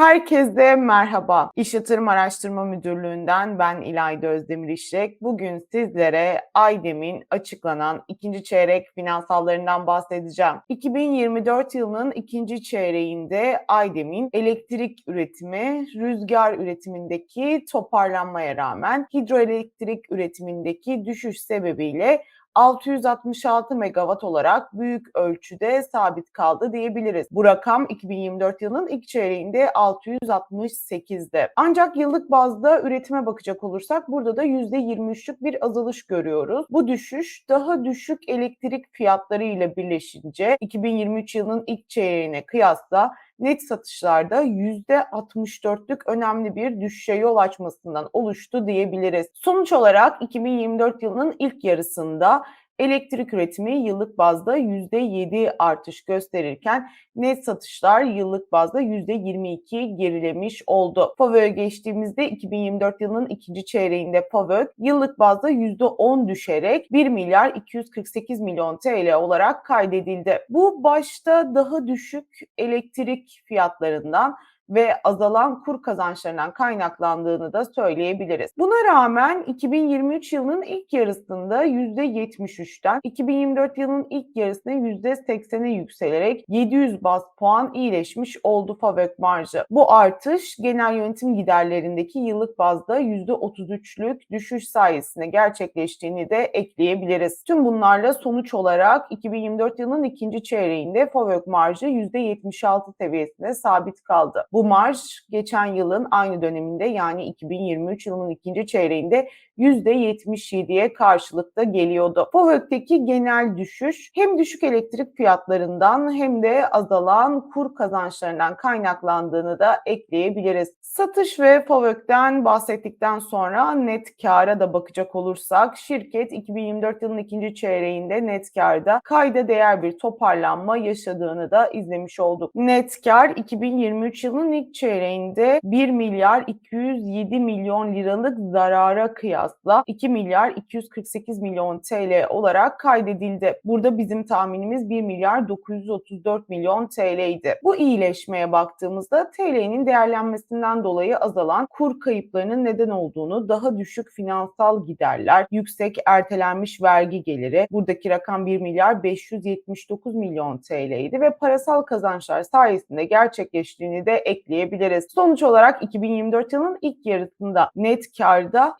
Herkese merhaba. İş Yatırım Araştırma Müdürlüğü'nden ben İlayda Özdemir İşlek. Bugün sizlere Aydem'in açıklanan ikinci çeyrek finansallarından bahsedeceğim. 2024 yılının ikinci çeyreğinde Aydem'in elektrik üretimi, rüzgar üretimindeki toparlanmaya rağmen hidroelektrik üretimindeki düşüş sebebiyle 666 megawatt olarak büyük ölçüde sabit kaldı diyebiliriz. Bu rakam 2024 yılının ilk çeyreğinde 668'de. Ancak yıllık bazda üretime bakacak olursak burada da %23'lük bir azalış görüyoruz. Bu düşüş daha düşük elektrik fiyatları ile birleşince 2023 yılının ilk çeyreğine kıyasla net satışlarda %64'lük önemli bir düşüşe yol açmasından oluştu diyebiliriz. Sonuç olarak 2024 yılının ilk yarısında Elektrik üretimi yıllık bazda %7 artış gösterirken net satışlar yıllık bazda %22 gerilemiş oldu. FAVÖ'ye geçtiğimizde 2024 yılının ikinci çeyreğinde FAVÖ yıllık bazda %10 düşerek 1 milyar 248 milyon TL olarak kaydedildi. Bu başta daha düşük elektrik fiyatlarından ve azalan kur kazançlarından kaynaklandığını da söyleyebiliriz. Buna rağmen 2023 yılının ilk yarısında %73'ten 2024 yılının ilk yarısında %80'e yükselerek 700 bas puan iyileşmiş oldu FAVÖK marjı. Bu artış genel yönetim giderlerindeki yıllık bazda %33'lük düşüş sayesinde gerçekleştiğini de ekleyebiliriz. Tüm bunlarla sonuç olarak 2024 yılının ikinci çeyreğinde FAVÖK marjı %76 seviyesinde sabit kaldı. Bu bu marj geçen yılın aynı döneminde yani 2023 yılının ikinci çeyreğinde %77'ye karşılıkta geliyordu. FOVÖK'teki genel düşüş hem düşük elektrik fiyatlarından hem de azalan kur kazançlarından kaynaklandığını da ekleyebiliriz. Satış ve FOVÖK'ten bahsettikten sonra net kâra da bakacak olursak şirket 2024 yılının ikinci çeyreğinde net kârda kayda değer bir toparlanma yaşadığını da izlemiş olduk. Net kar 2023 yılının ilk çeyreğinde 1 milyar 207 milyon liralık zarara kıyasla 2 milyar 248 milyon TL olarak kaydedildi. Burada bizim tahminimiz 1 milyar 934 milyon TL idi. Bu iyileşmeye baktığımızda TL'nin değerlenmesinden dolayı azalan kur kayıplarının neden olduğunu, daha düşük finansal giderler, yüksek ertelenmiş vergi geliri, buradaki rakam 1 milyar 579 milyon TL idi ve parasal kazançlar sayesinde gerçekleştiğini de ekleyebiliriz. Sonuç olarak 2024 yılının ilk yarısında net karda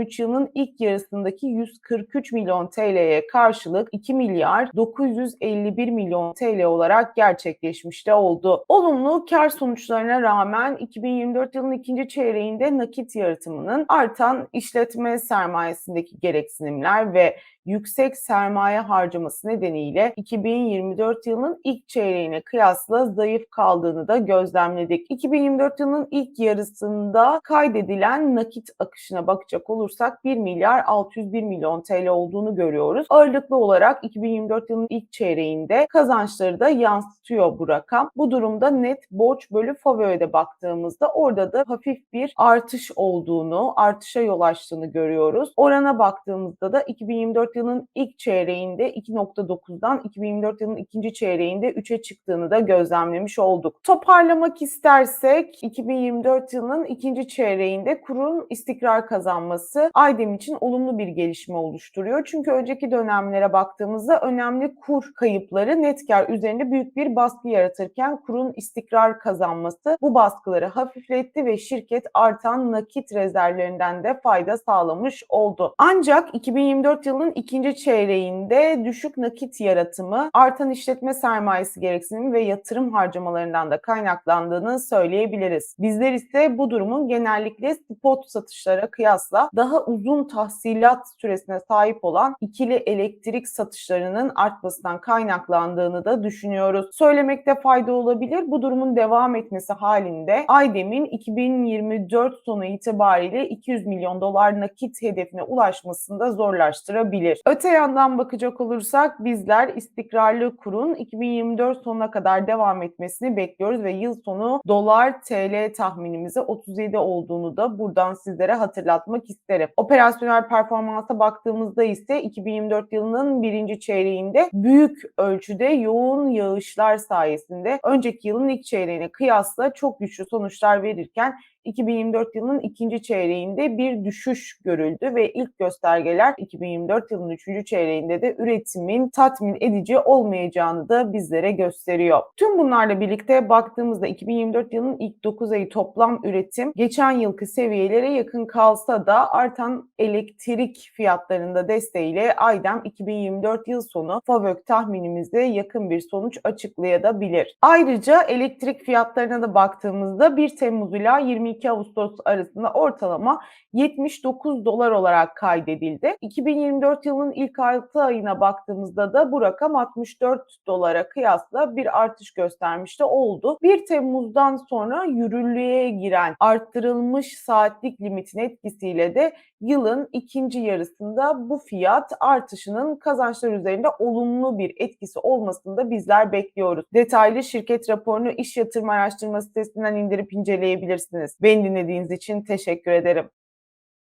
2023 yılının ilk yarısındaki 143 milyon TL'ye karşılık 2 milyar 951 milyon TL olarak gerçekleşmişte oldu. Olumlu kar sonuçlarına rağmen 2024 yılının ikinci çeyreğinde nakit yaratımının artan işletme sermayesindeki gereksinimler ve yüksek sermaye harcaması nedeniyle 2024 yılının ilk çeyreğine kıyasla zayıf kaldığını da gözlemledik. 2024 yılının ilk yarısında kaydedilen nakit akışına bakacak olursak 1 milyar 601 milyon TL olduğunu görüyoruz. Ağırlıklı olarak 2024 yılının ilk çeyreğinde kazançları da yansıtıyor bu rakam. Bu durumda net borç bölü FAVÖ'de baktığımızda orada da hafif bir artış olduğunu, artışa yol açtığını görüyoruz. Orana baktığımızda da 2024 yılının ilk çeyreğinde 2.9'dan 2024 yılının ikinci çeyreğinde 3'e çıktığını da gözlemlemiş olduk. Toparlamak istersek 2024 yılının ikinci çeyreğinde kurun istikrar kazanması Aydem için olumlu bir gelişme oluşturuyor. Çünkü önceki dönemlere baktığımızda önemli kur kayıpları net kar üzerinde büyük bir baskı yaratırken kurun istikrar kazanması bu baskıları hafifletti ve şirket artan nakit rezervlerinden de fayda sağlamış oldu. Ancak 2024 yılının ikinci çeyreğinde düşük nakit yaratımı, artan işletme sermayesi gereksinimi ve yatırım harcamalarından da kaynaklandığını söyleyebiliriz. Bizler ise bu durumun genellikle spot satışlara kıyasla daha uzun tahsilat süresine sahip olan ikili elektrik satışlarının artmasından kaynaklandığını da düşünüyoruz. Söylemekte fayda olabilir. Bu durumun devam etmesi halinde Aydem'in 2024 sonu itibariyle 200 milyon dolar nakit hedefine ulaşmasını da zorlaştırabilir. Öte yandan bakacak olursak bizler istikrarlı kurun 2024 sonuna kadar devam etmesini bekliyoruz ve yıl sonu dolar TL tahminimizi 37 olduğunu da buradan sizlere hatırlatmak isterim. Operasyonel performansa baktığımızda ise 2024 yılının birinci çeyreğinde büyük ölçüde yoğun yağışlar sayesinde önceki yılın ilk çeyreğine kıyasla çok güçlü sonuçlar verirken 2024 yılının ikinci çeyreğinde bir düşüş görüldü ve ilk göstergeler 2024 yılının üçüncü çeyreğinde de üretimin tatmin edici olmayacağını da bizlere gösteriyor. Tüm bunlarla birlikte baktığımızda 2024 yılının ilk 9 ayı toplam üretim geçen yılki seviyelere yakın kalsa da artan elektrik fiyatlarında desteğiyle Aydem 2024 yıl sonu FAVÖK tahminimize yakın bir sonuç açıklayabilir. Ayrıca elektrik fiyatlarına da baktığımızda 1 Temmuz ila 22 Ağustos arasında ortalama 79 dolar olarak kaydedildi. 2024 yılının ilk 6 ayına baktığımızda da bu rakam 64 dolara kıyasla bir artış göstermişti oldu. 1 Temmuz'dan sonra yürürlüğe giren arttırılmış saatlik limitin etkisiyle de yılın ikinci yarısında bu fiyat artışının kazançlar üzerinde olumlu bir etkisi olmasını da bizler bekliyoruz. Detaylı şirket raporunu iş yatırım araştırma sitesinden indirip inceleyebilirsiniz. Beni dinlediğiniz için teşekkür ederim.